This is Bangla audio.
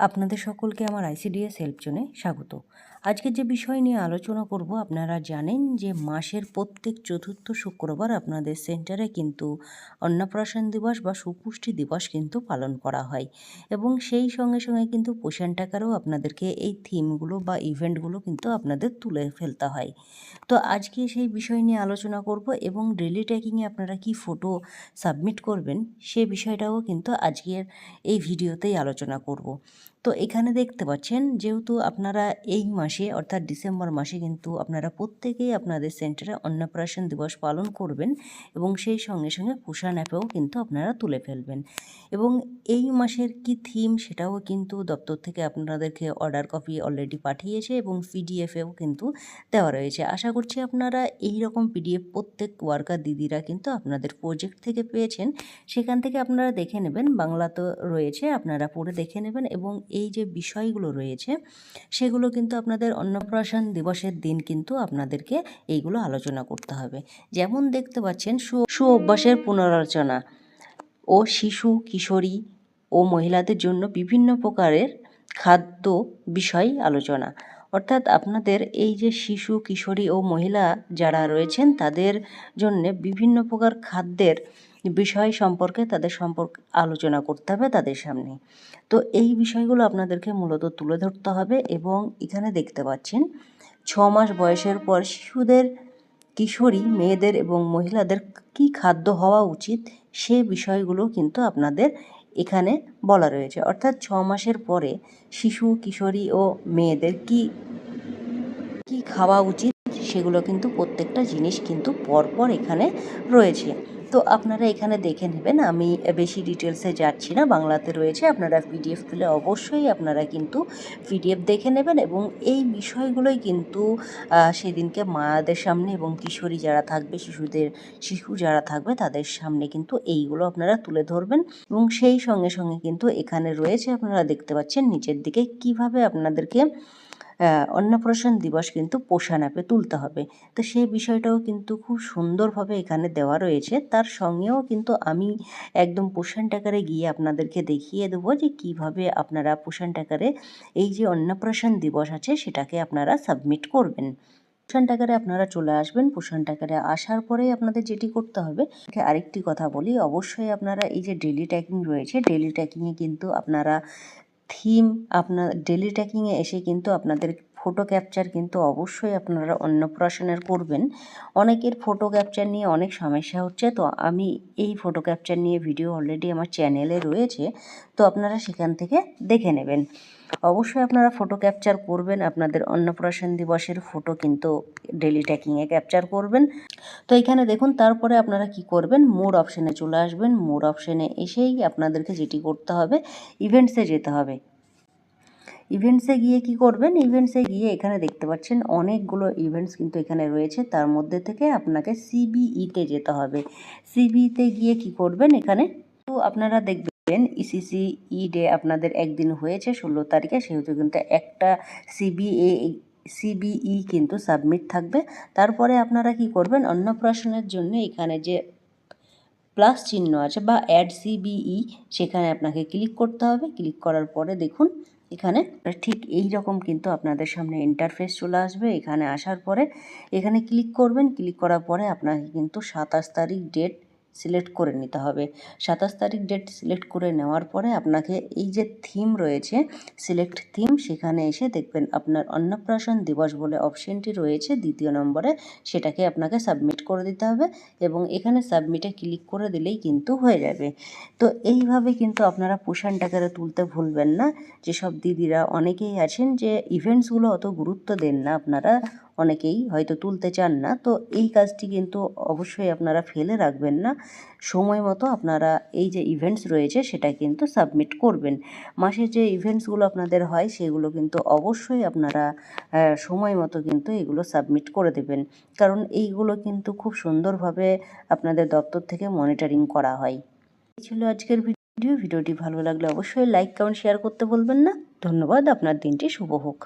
আপনাদের সকলকে আমার আইসিডিএস হেল্প জোনে স্বাগত। আজকের যে বিষয় নিয়ে আলোচনা করব, আপনারা জানেন যে মাসের প্রত্যেক চতুর্থ শুক্রবার আপনাদের সেন্টারে কিন্তু অন্নপ্রাশন দিবস বা সুপুষ্টি দিবস কিন্তু পালন করা হয় এবং সেই সঙ্গে সঙ্গে কিন্তু পোষণ টাকারও আপনাদেরকে এই থিমগুলো বা ইভেন্টগুলো কিন্তু আপনাদের তুলে ফেলতে হয়। তো আজকে সেই বিষয় নিয়ে আলোচনা করব এবং ডেলি ট্র্যাকিংয়ে আপনারা কি ফটো সাবমিট করবেন, সে বিষয়টাও কিন্তু আজকের এই ভিডিওতেই আলোচনা করব। তো এখানে দেখতে পাচ্ছেন যেহেতু আপনারা এই মাসে, অর্থাৎ ডিসেম্বর মাসে কিন্তু আপনারা প্রত্যেকেই আপনাদের সেন্টারে অন্নপ্রাশন দিবস পালন করবেন এবং সেই সঙ্গে সঙ্গে পুষান অ্যাপেও কিন্তু আপনারা তুলে ফেলবেন। এবং এই মাসের কি থিম সেটাও কিন্তু দপ্তর থেকে আপনাদেরকে অর্ডার কপি অলরেডি পাঠিয়েছে এবং পিডিএফেও কিন্তু দেওয়া রয়েছে। আশা করছি আপনারা এই রকম পিডিএফ প্রত্যেক ওয়ার্কার দিদিরা কিন্তু আপনাদের প্রজেক্ট থেকে পেয়েছেন। সেখান থেকে আপনারা দেখে নেবেন বাংলা তো রয়েছে, আপনারা পড়ে দেখে নেবেন এবং এই যে বিষয়গুলো রয়েছে, সেগুলো কিন্তু আপনাদের অন্নপ্রাশন দিবসের দিন কিন্তু আপনাদেরকে এইগুলো আলোচনা করতে হবে। যেমন দেখতে পাচ্ছেন, সু সু অভ্যাসের পুনরালোচনা। ও শিশু, কিশোরী ও মহিলাদের জন্য বিভিন্ন প্রকারের খাদ্য বিষয় আলোচনা। অর্থাৎ আপনাদের এই যে শিশু, কিশোরী ও মহিলা যারা রয়েছেন, তাদের জন্য বিভিন্ন প্রকার খাদ্যের বিষয় সম্পর্কে তাদের সম্পর্কে আলোচনা করতে হবে তাদের সামনে। তো এই বিষয়গুলো আপনাদেরকে মূলত তুলে ধরতে হবে এবং এখানে দেখতে পাচ্ছেন, ছ মাস বয়সের পর শিশুদের, কিশোরী, মেয়েদের এবং মহিলাদের কি খাদ্য হওয়া উচিত সে বিষয়গুলো কিন্তু আপনাদের এখানে বলা রয়েছে। অর্থাৎ ছ মাসের পরে শিশু, কিশোরী ও মেয়েদের কি কি খাওয়া উচিত সেগুলো কিন্তু প্রত্যেকটা জিনিস কিন্তু পরপর এখানে রয়েছে। তো আপনারা এখানে দেখে নেবেন, আমি বেশি ডিটেলসে যাচ্ছি না, বাংলাতে রয়েছে, আপনারা পিডিএফ পেলে অবশ্যই আপনারা কিন্তু পিডিএফ দেখে নেবেন এবং এই বিষয়গুলোই কিন্তু সেদিনকে মায়েদের সামনে এবং কিশোরী যারা থাকবে, শিশুদের, শিশু যারা থাকবে, তাদের সামনে কিন্তু এইগুলো আপনারা তুলে ধরবেন এবং সেই সঙ্গে সঙ্গে কিন্তু এখানে রয়েছে, আপনারা দেখতে পাচ্ছেন, নিচের দিকে কীভাবে আপনাদেরকে অন্নপ্রাশন দিবস কিন্তু পোষণ অ্যাপে তুলতে হবে। তো সেই বিষয়টাও কিন্তু খুব সুন্দরভাবে এখানে দেওয়া রয়েছে। তার সঙ্গেও কিন্তু আমি একদম পোষণ টাকারে গিয়ে আপনাদেরকে দেখিয়ে দেবো যে কীভাবে আপনারা পোষণ টাকারে এই যে অন্নপ্রাশন দিবস আছে সেটাকে আপনারা সাবমিট করবেন। পোষণ টাকারে আপনারা চলে আসবেন। পোষণ টাকারে আসার পরে আপনাদের যেটি করতে হবে আরেকটি কথা বলি। অবশ্যই আপনারা এই যে ডেলি ট্যাকিং রয়েছে ডেলি ট্যাকিংয়ে কিন্তু আপনারা থিম আপনার ডেলি ট্যাকিংয়ে এসে কিন্তু আপনাদের ফটো ক্যাপচার কিন্তু অবশ্যই আপনারা অন্নপ্রাশনের করবেন। অনেকের ফটো ক্যাপচার নিয়ে অনেক সমস্যা হচ্ছে। তো আমি এই ফটো ক্যাপচার নিয়ে ভিডিও অলরেডি আমার চ্যানেলে রয়েছে। তো আপনারা সেখান থেকে দেখে নেবেন। অবশ্যই আপনারা ফটো ক্যাপচার করবেন। আপনাদের অন্নপ্রাশন দিবসের ফটো কিন্তু ডেলি ট্যাকিংয়ে ক্যাপচার করবেন। তো এখানে দেখুন, তারপরে আপনারা কি করবেন? মোর অপশানে চলে আসবেন। মোর অপশানে এসেই আপনাদেরকে যেটি করতে হবে ইভেন্টসে যেতে হবে। ইভেন্টসে গিয়ে কি করবেন? ইভেন্টসে গিয়ে এখানে দেখতে পাচ্ছেন, অনেকগুলো ইভেন্টস কিন্তু এখানে রয়েছে। তার মধ্যে থেকে আপনাকে সিবিইতে যেতে হবে। সিবিইতে গিয়ে কি করবেন এখানে? তো আপনারা দেখবেন ইসিসি ই ডে আপনাদের একদিন হয়েছে, ষোলো তারিখে। সেহেতু কিন্তু একটা সিবিএ সিবিই কিন্তু সাবমিট থাকবে। তারপরে আপনারা কি করবেন? অন্নপ্রাশনের জন্য এখানে যে প্লাস চিহ্ন আছে বা অ্যাড সিবিই সেখানে আপনাকে ক্লিক করতে হবে। ক্লিক করার পরে দেখুন, এখানে ঠিক এই রকম কিন্তু আপনাদের সামনে ইন্টারফেস চলে আসবে। এখানে আসার পরে এখানে ক্লিক করবেন। ক্লিক করার পরে আপনাকে কিন্তু সাতাশ তারিখ ডেট সিলেক্ট করে নিতে হবে। সাতাশ তারিখ ডেট সিলেক্ট করে নেওয়ার পরে আপনাকে এই যে থিম রয়েছে সিলেক্ট থিম সেখানে এসে দেখবেন আপনার অন্নপ্রাশন দিবস বলে অপশনটি রয়েছে দ্বিতীয় নম্বরে। সেটাকে আপনাকে সাবমিট করে দিতে হবে এবং এখানে সাবমিটে ক্লিক করে দিলেই কিন্তু হয়ে যাবে। তো এইভাবে কিন্তু আপনারা পোষণ টাকারে তুলতে ভুলবেন না। যেসব দিদিরা অনেকেই আছেন যে ইভেন্টসগুলো অত গুরুত্ব দেন না আপনারা অনেকেই হয়তো তুলতে চান না। তো এই কাজটি কিন্তু অবশ্যই আপনারা ফেলে রাখবেন না। সময় মতো আপনারা এই যে ইভেন্টস রয়েছে সেটা কিন্তু সাবমিট করবেন। মাসে যে ইভেন্টসগুলো আপনাদের হয় সেগুলো কিন্তু অবশ্যই আপনারা সময় মতো কিন্তু এগুলো সাবমিট করে দেবেন। কারণ এইগুলো কিন্তু খুব সুন্দরভাবে আপনাদের দপ্তর থেকে মনিটরিং করা হয়। এই ছিল আজকের ভিডিও ভিডিওটি ভালো লাগলে অবশ্যই লাইক কমেন্ট শেয়ার করতে বলবেন না। ধন্যবাদ। আপনার দিনটি শুভ হোক।